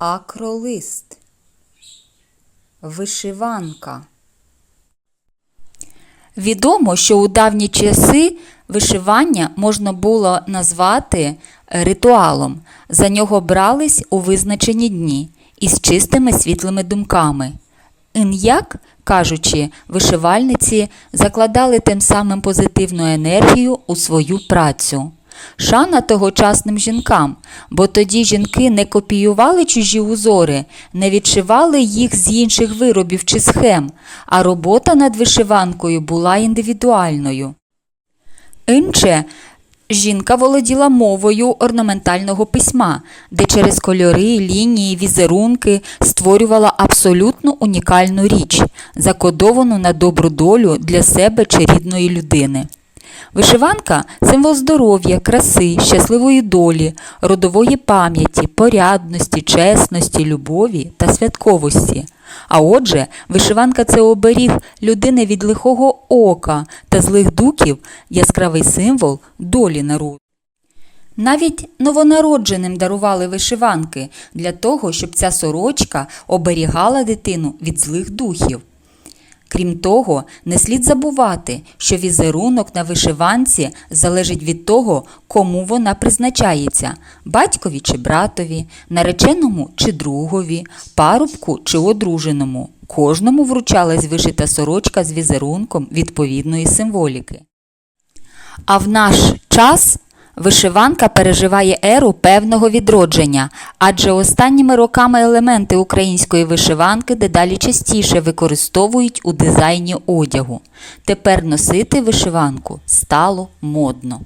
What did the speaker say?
акролист, вишиванка. Відомо, що у давні часи вишивання можна було назвати ритуалом. За нього брались у визначені дні із чистими світлими думками. Ін'як, кажучи, вишивальниці закладали тим самим позитивну енергію у свою працю. Шана тогочасним жінкам, бо тоді жінки не копіювали чужі узори, не відшивали їх з інших виробів чи схем, а робота над вишиванкою була індивідуальною. Інше жінка володіла мовою орнаментального письма, де через кольори, лінії, візерунки створювала абсолютно унікальну річ, закодовану на добру долю для себе чи рідної людини. Вишиванка символ здоров'я, краси, щасливої долі, родової пам'яті, порядності, чесності, любові та святковості. А отже, вишиванка це оберіг людини від лихого ока та злих духів, яскравий символ долі народу. Навіть новонародженим дарували вишиванки для того, щоб ця сорочка оберігала дитину від злих духів. Крім того, не слід забувати, що візерунок на вишиванці залежить від того, кому вона призначається батькові чи братові, нареченому чи другові, парубку чи одруженому. Кожному вручалась вишита сорочка з візерунком відповідної символіки. А в наш час вишиванка переживає еру певного відродження, адже останніми роками елементи української вишиванки дедалі частіше використовують у дизайні одягу. Тепер носити вишиванку стало модно.